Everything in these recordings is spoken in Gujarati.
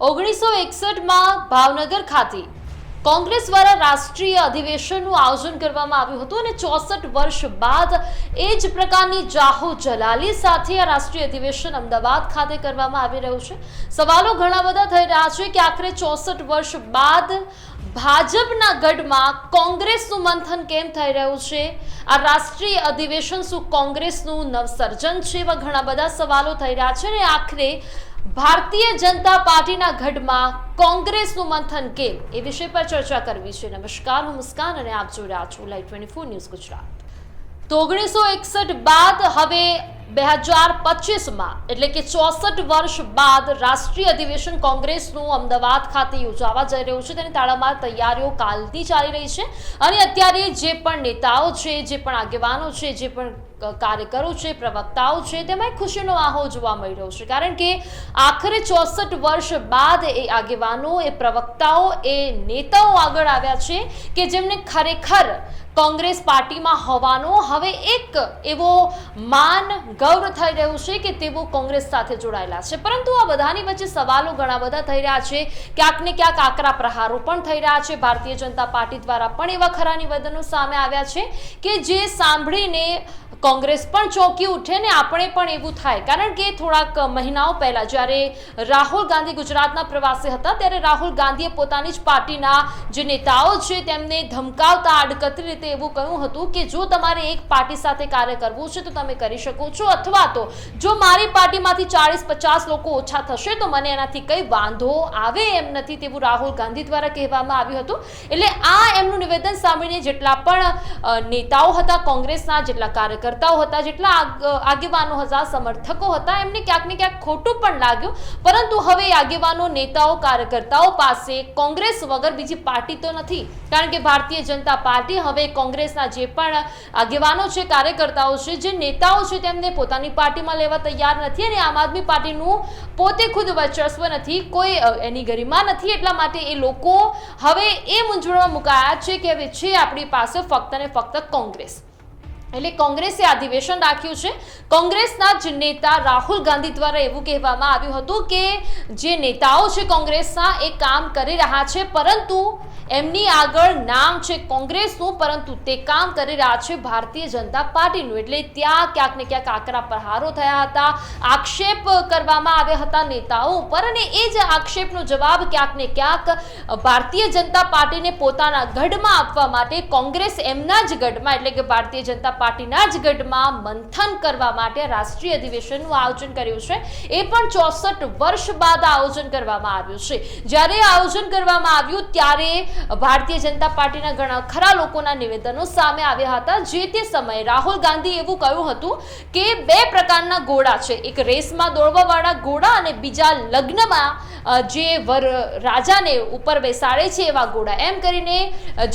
ઓગણીસો એકસઠમાં ભાવનગર ખાતે કોંગ્રેસ દ્વારા રાષ્ટ્રીય અધિવેશનનું આયોજન કરવામાં આવ્યું હતું અને ચોસઠ વર્ષ બાદ એ જ પ્રકારની જાહો જલાલી સાથે આ રાષ્ટ્રીય અધિવેશન અમદાવાદ ખાતે કરવામાં આવી રહ્યું છે. સવાલો ઘણા બધા થઈ રહ્યા છે કે આખરે ચોસઠ વર્ષ બાદ ભાજપના ગઢમાં કોંગ્રેસનું મંથન કેમ થઈ રહ્યું છે? આ રાષ્ટ્રીય અધિવેશન શું કોંગ્રેસનું નવસર્જન છે? એવા ઘણા બધા સવાલો થઈ રહ્યા છે અને આખરે ભારતીય જનતા પાર્ટીના ગઢમાં કોંગ્રેસનું મંથન કેમ? એ વિષય પર ચર્ચા કરવી છે. નમસ્કાર, હું મુસ્કાન અને આપ જોઈ રહ્યા છો લાઈવ ટ્વેન્ટી ન્યૂઝ ગુજરાત. તો ઓગણીસો એકસઠ બાદ હવે બે હજાર પચીસમાં, એટલે કે ચોસઠ વર્ષ બાદ રાષ્ટ્રીય અધિવેશન કોંગ્રેસનું અમદાવાદ ખાતે યોજાવા જઈ રહ્યું છે. તેની તાળામાં તૈયારીઓ કાલથી ચાલી રહી છે. અને અત્યારે જે પણ નેતાઓ છે, જે પણ આગેવાનો છે, જે પણ કાર્યકરો છે, પ્રવક્તાઓ છે તેમાં એક ખુશીનો માહોલ જોવા મળી રહ્યો છે. કારણ કે આખરે ચોસઠ વર્ષ બાદ એ આગેવાનો, એ પ્રવક્તાઓ, એ નેતાઓ આગળ આવ્યા છે કે જેમને ખરેખર કોંગ્રેસ પાર્ટીમાં હોવાનો હવે એક એવો માન ગૌરવ થઈ રહ્યું છે કે તેઓ કોંગ્રેસ સાથે જોડાયેલા છે. પરંતુ આ બધાની વચ્ચે સવાલો ઘણા બધા થઈ રહ્યા છે. ક્યાંક ને ક્યાંક આકરા પ્રહારો પણ થઈ રહ્યા છે. ભારતીય જનતા પાર્ટી દ્વારા પણ એવા ખરા નિવેદનો સામે આવ્યા છે કે જે સાંભળીને કોંગ્રેસ પણ ચોંકી ઉઠે ને આપણે પણ એવું થાય. કારણ કે થોડાક મહિનાઓ પહેલા જ્યારે રાહુલ ગાંધી ગુજરાતના પ્રવાસે હતા, ત્યારે રાહુલ ગાંધીએ પોતાની જ પાર્ટીના જે નેતાઓ છે તેમને ધમકાવતા, આડકતરી રીતે એવું કહ્યું હતું કે જો તમારે એક પાર્ટી સાથે કાર્ય કરવું છે તો તમે કરી શકો છો. અથવા તો જો મારી પાર્ટીમાંથી ચાળીસ પચાસ લોકો ઓછા થશે તો મને એનાથી કંઈ વાંધો આવે એમ નથી તેવું રાહુલ ગાંધી દ્વારા કહેવામાં આવ્યું હતું. એટલે આ એમનું નિવેદન સાંભળીને જેટલા પણ નેતાઓ હતા, કોંગ્રેસના જેટલા કાર્યકર્તાઓ હતા, જેટલા આગ- આગેવાનો હતા, સમર્થકો હતા, એમને ક્યાંક ને ક્યાંક ખોટું પણ લાગ્યું. પરંતુ હવે આગેવાનો, નેતાઓ, કાર્યકર્તાઓ પાસે કોંગ્રેસ વગર બીજી પાર્ટી તો નથી. કારણ કે ભારતીય જનતા પાર્ટી હવે કોંગ્રેસના જે પણ આગેવાનો છે, કાર્યકર્તાઓ છે, જે નેતાઓ છે, તેમને પોતાની પાર્ટીમાં લેવા તૈયાર નથી અને આમ આદમી પાર્ટીનું પોતે ખુદ વર્ચસ્વ નથી, કોઈ એની ગરિમા નથી. એટલા માટે એ લોકો હવે એ મૂંઝવણમાં મુકાયા છે કે હવે છે આપણી પાસે ફક્ત ને ફક્ત કોંગ્રેસ. એટલે કોંગ્રેસે અધિવેશન રાખ્યું છે. કોંગ્રેસના જ નેતા રાહુલ ગાંધી દ્વારા એવું કહેવામાં આવ્યું હતું કે જે નેતાઓ છે કોંગ્રેસના, એ કામ કરી રહ્યા છે, પરંતુ એમની આગળ નામ છે કોંગ્રેસનું, પરંતુ તે કામ કરી રહ્યા છે ભારતીય જનતા પાર્ટીનું. એટલે ત્યાં ક્યાંક ને ક્યાંક આકરા પ્રહારો થયા હતા. આક્ષેપ કરવામાં આવ્યા હતા નેતાઓ ઉપર અને એ જ આક્ષેપનો જવાબ ક્યાંક ને ક્યાંક ભારતીય જનતા પાર્ટીને પોતાના ગઢમાં આપવા માટે, કોંગ્રેસ એમના જ ગઢમાં, એટલે કે ભારતીય જનતા પાર્ટીના જ ગઢમાં મંથન કરવા માટે રાષ્ટ્રીય અધિવેશનનું આયોજન કર્યું છે. એ પણ ચોસઠ વર્ષ બાદ આયોજન કરવામાં આવ્યું છે. જ્યારે આયોજન કરવામાં આવ્યું, ત્યારે ભારતીય જનતા પાર્ટીના ઘણા ખરા લોકોના નિવેદનો સામે આવ્યા હતા. જે તે સમયે રાહુલ ગાંધી એવું કહ્યું હતું કે બે પ્રકારના ઘોડા છે. એક રેસમાં દોડવાવાળા ઘોડા અને બીજા લગ્નમાં જે વર, રાજાને ઉપર બેસાડે છે એવા ઘોડા. એમ કરીને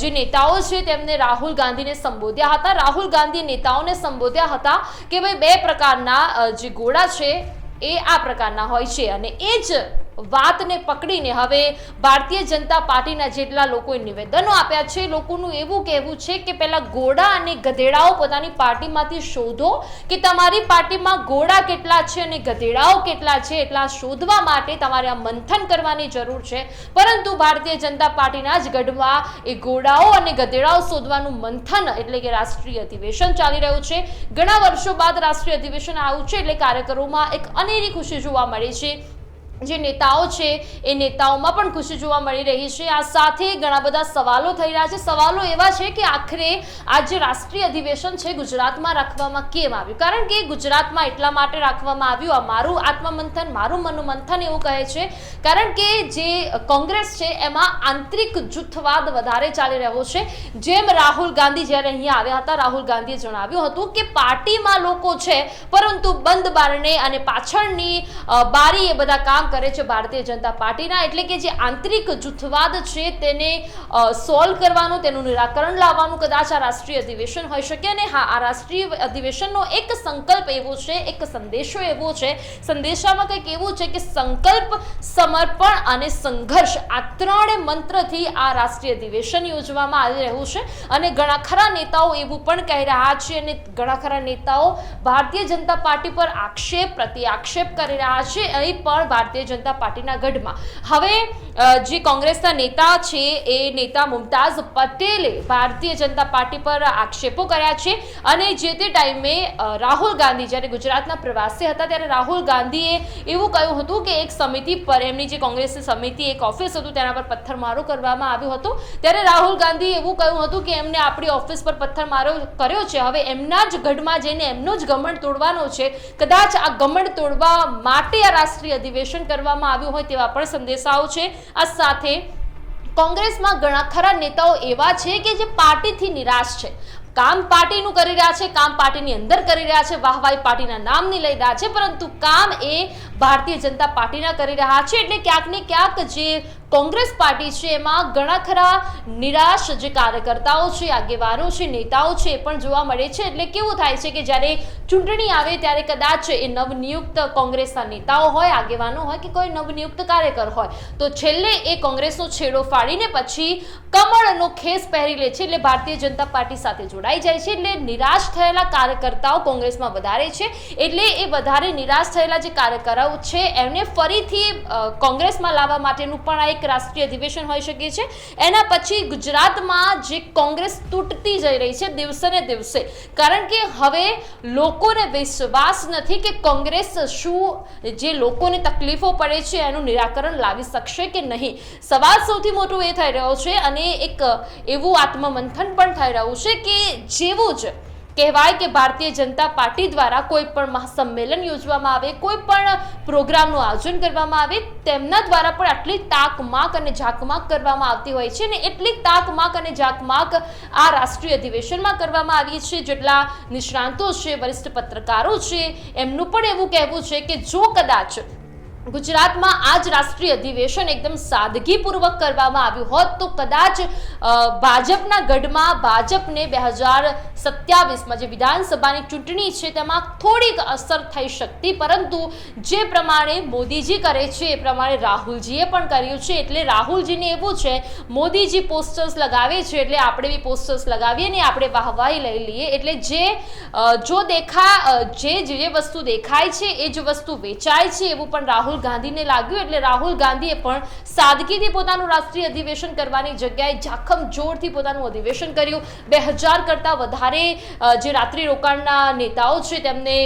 જે નેતાઓ છે તેમને રાહુલ ગાંધીને સંબોધ્યા હતા. રાહુલ ગાંધી નેતાઓને સંબોધ્યા હતા કે ભાઈ બે પ્રકારના જે ઘોડા છે એ આ પ્રકારના હોય છે. અને એ જ વાતને પકડીને હવે ભારતીય જનતા પાર્ટીના જેટલા લોકોએ નિવેદનો આપ્યા છે, લોકોનું એવું કહેવું છે કે પહેલાં ઘોડા અને ગધેડાઓ પોતાની પાર્ટીમાંથી શોધો કે તમારી પાર્ટીમાં ઘોડા કેટલા છે અને ગધેડાઓ કેટલા છે એટલા શોધવા માટે તમારે આ મંથન કરવાની જરૂર છે. પરંતુ ભારતીય જનતા પાર્ટીના જ ગઢમાં એ ઘોડાઓ અને ગધેડાઓ શોધવાનું મંથન એટલે કે રાષ્ટ્રીય અધિવેશન ચાલી રહ્યું છે. ઘણા વર્ષો બાદ રાષ્ટ્રીય અધિવેશન આવ્યું છે એટલે કાર્યકરોમાં એક અનેરી ખુશી જોવા મળે છે. જે નેતાઓ છે, એ નેતાઓમાં પણ ખુશી જોવા મળી રહી છે. આ સાથે ઘણા બધા સવાલો થઈ રહ્યા છે. સવાલો એવા છે કે આખરે આ જે રાષ્ટ્રીય અધિવેશન છે, ગુજરાતમાં રાખવામાં કેમ આવ્યું? કારણ કે ગુજરાતમાં એટલા માટે રાખવામાં આવ્યું, આ મારું આત્મમંથન, મારું મનોમંથન એવું કહે છે. કારણ કે જે કોંગ્રેસ છે, એમાં આંતરિક જૂથવાદ વધારે ચાલી રહ્યો છે. જેમ રાહુલ ગાંધી જ્યારે અહીંયા આવ્યા હતા, રાહુલ ગાંધીએ જણાવ્યું હતું કે પાર્ટીમાં લોકો છે, પરંતુ બંધ બારણે અને પાછળની બારી એ બધા કામ કરે છે ભારતીય જનતા પાર્ટીના. એટલે કે જે આંતરિક જૂથવાદ છે તેને સોલ્વ કરવાનું, તેનું નિરાકરણ લાવવાનું કદાચ આ રાષ્ટ્રીય અધિવેશન હોઈ શકે. અને હા, આ રાષ્ટ્રીય અધિવેશનનો એક સંકલ્પ એવો છે, એક સંદેશો એવો છે. સંદેશામાં કંઈક એવું છે કે સંકલ્પ, સમર્પણ અને સંઘર્ષ આ ત્રણે મંત્રથી આ રાષ્ટ્રીય અધિવેશન યોજવામાં આવી રહ્યું છે. અને ઘણા ખરા નેતાઓ એવું પણ કહી રહ્યા છે અને ઘણા ખરા નેતાઓ ભારતીય જનતા પાર્ટી પર આક્ષેપ પ્રતિ આક્ષેપ કરી રહ્યા છે. અહીં પણ ભારતીય ભારતીય જનતા પાર્ટીના ગઢમાં. હવે જે કોંગ્રેસના નેતા છે, એ નેતા મુમતાઝ પટેલે ભારતીય જનતા પાર્ટી પર આક્ષેપો કર્યા છે અને જે તે ટાઈમે રાહુલ ગાંધી, જ્યારે ગુજરાતના પ્રવાસે હતા, ત્યારે રાહુલ ગાંધીએ એવું કહ્યું હતું કે એક સમિતિ પર, એમની જે કોંગ્રેસની સમિતિ, એક ઓફિસ હતું, તેના પર પથ્થરમારો કરવામાં આવ્યો હતો. ત્યારે રાહુલ ગાંધીએ એવું કહ્યું હતું કે એમને આપણી ઓફિસ પર પથ્થરમારો કર્યો છે. હવે એમના જ ગઢમાં જઈને એમનો જ ગમણ તોડવાનો છે. કદાચ આ ગમણ તોડવા માટે આ રાષ્ટ્રીય અધિવેશન કરવામાં આવ્યું હોય તેવા પણ સંદેશાઓ છે. આ સાથે કોંગ્રેસમાં ઘણા ખરા નેતાઓ એવા છે કે જે પાર્ટીથી નિરાશ છે. કામ પાર્ટીનું કરી રહ્યા છે, કામ પાર્ટીની અંદર કરી રહ્યા છે વાહવાઈ પાર્ટીના નામની લઈ રહ્યા છે, પરંતુ કામ એ ભારતીય જનતા પાર્ટીના કરી રહ્યા છે એટલે ક્યાંક ને ક્યાંક જે કોંગ્રેસ પાર્ટી છે એમાં ઘણા ખરા નિરાશ જે કાર્યકર્તાઓ છે, આગેવાનો છે, નેતાઓ છે એ પણ જોવા મળે છે. એટલે કેવું થાય છે કે જ્યારે ચૂંટણી આવે ત્યારે કદાચ એ નવનિયુક્ત કોંગ્રેસના નેતાઓ હોય, આગેવાનો હોય કે કોઈ નવનિયુક્ત કાર્યકર હોય. તો છેલ્લે એ કોંગ્રેસનો છેડો ફાડીને પછી કમળનો ખેસ પહેરી લે છે એટલે ભારતીય જનતા પાર્ટી સાથે જોડાઈ જાય છે. એટલે નિરાશ થયેલા કાર્યકર્તાઓ કોંગ્રેસમાં વધારે છે. એટલે એ વધારે નિરાશ થયેલા જે કાર્યકરો છે. એમને ફરીથી કોંગ્રેસમાં લાવવા માટેનું પણ આ એક રાષ્ટ્રીય અધિવેશન હોઈ શકે છે. એના પછી ગુજરાતમાં જે કોંગ્રેસ તૂટતી જઈ રહી છે દિવસે ને દિવસે, કારણ કે હવે લોકોને વિશ્વાસ નથી કે કોંગ્રેસ શું, જે લોકોને તકલીફો પડે છે એનું નિરાકરણ લાવી શકશે કે નહીં. સવાલ સૌથી મોટો એ થઈ રહ્યો છે અને એક, એવું આત્મમંથન પણ થઈ રહ્યું છે કે જેવું જ કહેવાય કે ભારતીય જનતા પાર્ટી દ્વારા કોઈ પણ મહાસંમેલન યોજવામાં આવે, કોઈ પણ પ્રોગ્રામનું આયોજન કરવામાં આવે, તેમના દ્વારા પણ આટલી તાકમાક અને ઝાકમાક કરવામાં આવતી હોય છે ને એટલી તાકમાક અને ઝાકમાક આ રાષ્ટ્રીય અધિવેશનમાં કરવામાં આવી છે જેટલા નિષ્ણાંતો છે, વરિષ્ઠ પત્રકારો છે, એમનું પણ એવું કહેવું છે કે જો કદાચ ગુજરાતમાં આ જ રાષ્ટ્રીય અધિવેશન એકદમ સાદગીપૂર્વક કરવામાં આવ્યું હોત, તો કદાચ ભાજપના ગઢમાં ભાજપને બે હજાર સત્યાવીસમાં જે વિધાનસભાની ચૂંટણી છે તેમાં થોડીક અસર થઈ શકતી, પરંતુ જે પ્રમાણે મોદીજી કરે છે, એ પ્રમાણે રાહુલજીએ પણ કર્યું છે. એટલે રાહુલજીને એવું છે, મોદીજી પોસ્ટર્સ લગાવે છે, એટલે આપણે બી પોસ્ટર્સ લગાવીએ ને આપણે વાહવાહી લઈ લઈએ. એટલે જે જો દેખા જે જે વસ્તુ દેખાય છે, એ જ વસ્તુ વેચાય છે, એવું પણ રાહુલ ગાંધીને લાગ્યું, એટલે રાહુલ ગાંધીએ પણ સાદગીથી પોતાનું રાષ્ટ્રીય અધિવેશન કરવાની જગ્યાએ જાખમ જોરથી પોતાનું અધિવેશન કર્યું. બે હજાર કરતાં વધારે જે રાત્રિ રોકાણના નેતાઓ છે, તેમને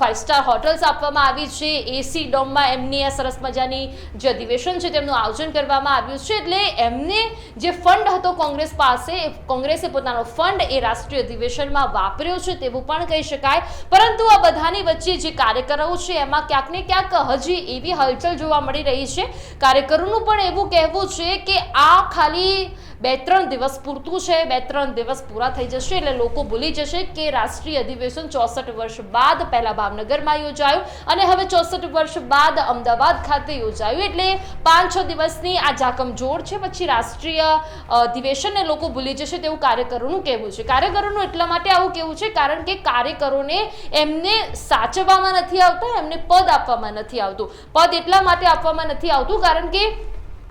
ફાઇવ સ્ટાર હોટલ્સ આપવામાં આવી છે. એસી ડોમમાં એમની આ સરસ મજાની જે અધિવેશન છે, તેમનું આયોજન કરવામાં આવ્યું છે. એટલે એમને જે ફંડ હતો કોંગ્રેસ પાસે કોંગ્રેસે પોતાનો ફંડ એ રાષ્ટ્રીય અધિવેશનમાં વાપર્યો છે, તેવું પણ કહી શકાય. પરંતુ આ બધાની વચ્ચે જે કાર્યકરો છે, એમાં ક્યાંક ને ક્યાંક હજી એવી હલચલ જોવા મળી રહી છે. કાર્યકરોનું પણ એવું કહેવું છે કે આ ખાલી બે ત્રણ દિવસ પૂરતું છે, બે ત્રણ દિવસ પૂરા થઈ જશે એટલે લોકો ભૂલી જશે કે રાષ્ટ્રીય અધિવેશન ચોસઠ વર્ષ બાદ પહેલા ભાવનગરમાં યોજાયું અને હવે ચોસઠ વર્ષ બાદ અમદાવાદ ખાતે યોજાયું. એટલે પાંચ છ દિવસની આ જાકમજોડ છે, પછી રાષ્ટ્રીય અધિવેશનને લોકો ભૂલી જશે તેવું કાર્યકરોનું કહેવું છે. કાર્યકરોનું એટલા માટે આવું કહેવું છે કારણ કે કાર્યકરોને એમને સાચવવામાં નથી આવતા, એમને પદ આપવામાં નથી આવતું. પદ એટલા માટે આપવામાં નથી આવતું કારણ કે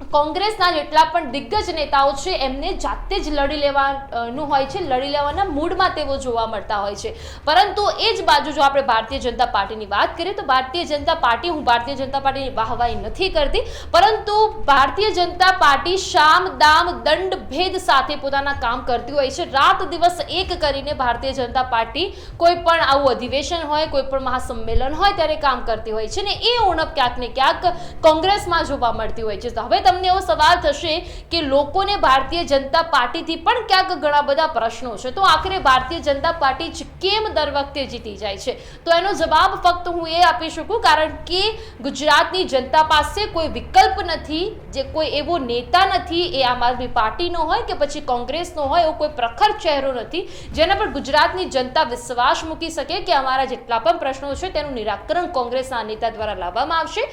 કોંગ્રેસના જેટલા પણ દિગ્ગજ નેતાઓ છે, એમને જાતે જ લડી લેવાનું હોય છે, લડી લેવાના મૂડમાં તેઓ જોવા મળતા હોય છે. પરંતુ એ જ બાજુ જો આપણે ભારતીય જનતા પાર્ટીની વાત કરીએ, તો ભારતીય જનતા પાર્ટી, હું ભારતીય જનતા પાર્ટીની વાહવાહી નથી કરતી, પરંતુ ભારતીય જનતા પાર્ટી શામ, દામ, દંડ, ભેદ સાથે પોતાના કામ કરતી હોય છે. રાત દિવસ એક કરીને ભારતીય જનતા પાર્ટી કોઈ પણ આવું અધિવેશન હોય, કોઈ પણ મહાસંમેલન હોય, ત્યારે કામ કરતી હોય છે ને એ ઉણપ ક્યાંક ને ક્યાંક કોંગ્રેસમાં જોવા મળતી હોય છે. તો હવે તમને એવો સવાલ થશે કે લોકોને ભારતીય જનતા પાર્ટીથી પણ ક્યાંક ઘણા બધા પ્રશ્નો છે. તો આખરે ભારતીય જનતા પાર્ટી કેમ દર વખતે જીતી જાય છે? તો એનો જવાબ ફક્ત હું એ આપી શકું, કારણ કે ગુજરાતની જનતા પાસે કોઈ વિકલ્પ નથી, જે કોઈ એવો નેતા નથી, એ આમ આદમી પાર્ટીનો હોય કે પછી કોંગ્રેસનો હોય, એવો કોઈ પ્રખર ચહેરો નથી, જેના પર ગુજરાતની જનતા વિશ્વાસ મૂકી શકે કે અમારા જેટલા પણ પ્રશ્નો છે તેનું નિરાકરણ કોંગ્રેસના નેતા દ્વારા લાવવામાં આવશે,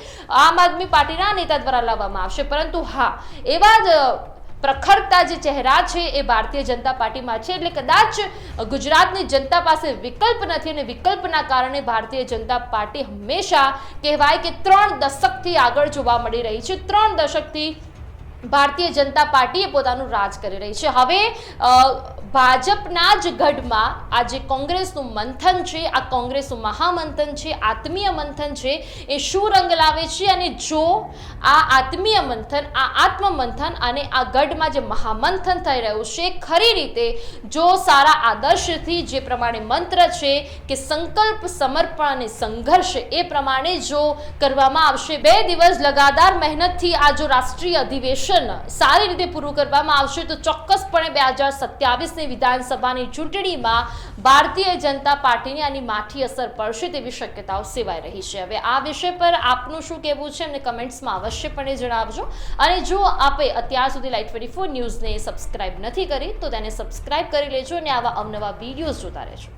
આમ આદમી પાર્ટીના નેતા દ્વારા લાવવામાં આવશે. પરંતુ હા, એવા જ પ્રખરતા જે ચહેરા છે એ ભારતીય જનતા પાર્ટીમાં છે એટલે કદાચ ગુજરાતની જનતા પાસે વિકલ્પ નથી અને વિકલ્પના કારણે ભારતીય જનતા પાર્ટી હંમેશા કહેવાય કે ત્રણ દશકથી આગળ જોવા મળી રહી છે. ત્રણ દશકથી ભારતીય જનતા પાર્ટી એ પોતાનું રાજ કરી રહી છે. હવે ભાજપના જ ગઢમાં આ જે કોંગ્રેસનું મંથન છે, આ કોંગ્રેસનું મહામંથન છે, આત્મીય મંથન છે, એ શું રંગ લાવે છે અને જો આ આત્મીય મંથન, આ આત્મમંથન અને આ ગઢમાં જે મહામંથન થઈ રહ્યું છે, ખરી રીતે જો સારા આદર્શથી જે પ્રમાણે મંત્ર છે કે સંકલ્પ સમર્પણ અને સંઘર્ષ એ પ્રમાણે જો કરવામાં આવશે, બે દિવસ લગાતાર મહેનતથી આ જો રાષ્ટ્રીય અધિવેશન સારી રીતે પૂરું કરવામાં આવશે, તો ચોક્કસપણે બે હજાર સત્યાવીસની વિધાનસભાની ચૂંટણીમાં ભારતીય જનતા પાર્ટીની આની માઠી અસર પડશે તેવી શક્યતાઓ સેવાઈ રહી છે. હવે આ વિષય પર આપનું શું કહેવું છે અને કમેન્ટ્સમાં અવશ્યપણે જણાવજો. અને જો આપે અત્યાર સુધી લાઈટ ટ્વેન્ટી ફોર ન્યૂઝને સબસ્ક્રાઇબ નથી કરી, તો તેને સબસ્ક્રાઇબ કરી લેજો અને આવા અવનવા વિડીયોઝ જોતા રહેજો.